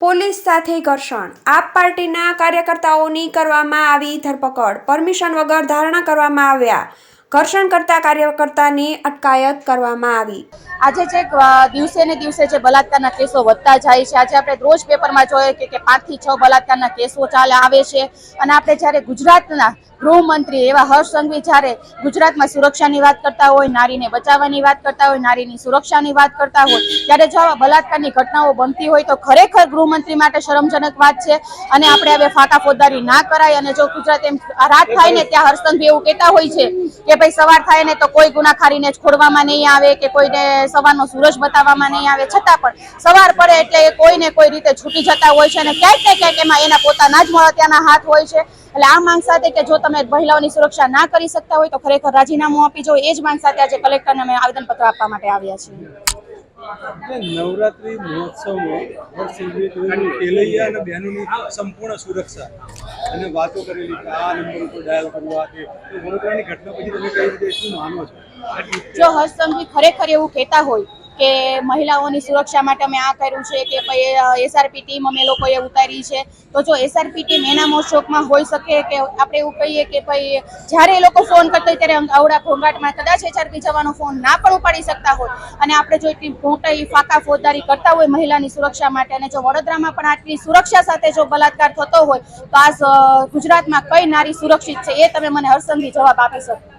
Police સાથે ઘર્ષણ. આપ પાર્ટીના કાર્યકર્તાઓની કરવામાં આવી ધરપકડ. પરમિશન વગર ધારણા કરવામાં આવ્યા. ઘર્ષણ કરતા કાર્યકર્તાની અટકાયત કરવામાં આવી. આજે જે દિવસે ને દિવસે જે બલાત્કારના કેસો વધતા જાય છે. આજે આપણે રોજ પેપરમાં જોઈએ કે કે પાંચથી છ બલાત્કારના કેસો ચાલે, આવે છે. અને આપણે જ્યારે ગુજરાતના ગૃહમંત્રી એવા હર્ષ સંઘવી જ્યારે ગુજરાતમાં સુરક્ષાની વાત કરતા હોય, નારીને બચાવવાની વાત કરતા હોય, નારીની સુરક્ષાની વાત કરતા હોય, ત્યારે જો આવા બલાત્કારની ઘટનાઓ બનતી હોય તો ખરેખર ગૃહમંત્રી માટે શરમજનક વાત છે. અને આપણે હવે ફાટા ફોજદારી ના કરાય. અને જો ગુજરાત એમ રાત થાય ને ત્યાં હર્ષ સંઘવી એવું કહેતા હોય છે કે ભાઈ સવાર થાય ને તો કોઈ ગુનાખારીને છોડવામાં નહીં આવે કે કોઈને સવારનો સૂરજ બતાવવામાં નહીં આવે. છતાં પણ સવાર પડે એટલે એ કોઈને કોઈ રીતે છૂટી જતા હોય છે અને ક્યાંક ને ક્યાંક એમાં એના પોતાના જ મળત્યાના હાથ હોય છે. એટલે આ માંગ સાથે કે જો તમે મહિલાઓની સુરક્ષા ના કરી શકતા હોય તો ખરેખર રાજીનામું આપી જો એ જ માંગ સાથે આજે કલેક્ટરને અમે આવેદનપત્ર આપવા માટે આવ્યા છીએ. નવરાત્રી મહોત્સવમાં સંપૂર્ણ સુરક્ષા. અને વાતો કરેલી કે આ નંબર ઉપર ડાયલ કરવા કે વડોદરાની ઘટના પછી તમે કઈ રીતે શું માનો છો? જો હર્ષ સંઘવી ખરેખર એવું કહેતા હોય કે મહિલાઓની સુરક્ષા માટે અમે આ કર્યું છે કે ભાઈ એસઆરપી ટીમ અમે લોકોએ ઉતારી છે. તો જો એસઆરપી ટીમ એના મોશોકમાં હોઈ શકે કે આપણે એવું કહીએ કે ભાઈ, જ્યારે એ લોકો ફોન કરતા હોય ત્યારે આવડા ઘોંઘાટમાં કદાચ એચઆરપી જવાનો ફોન ના પણ ઉપાડી શકતા હોય. અને આપણે જો એટલી મોટી ફાકા ફોજદારી કરતા હોય મહિલાની સુરક્ષા માટે અને જો વડોદરામાં પણ આટલી સુરક્ષા સાથે જો બલાત્કાર થતો હોય, તો આ ગુજરાતમાં કઈ નારી સુરક્ષિત છે એ તમે મને હર્ષંગી જવાબ આપી શકો.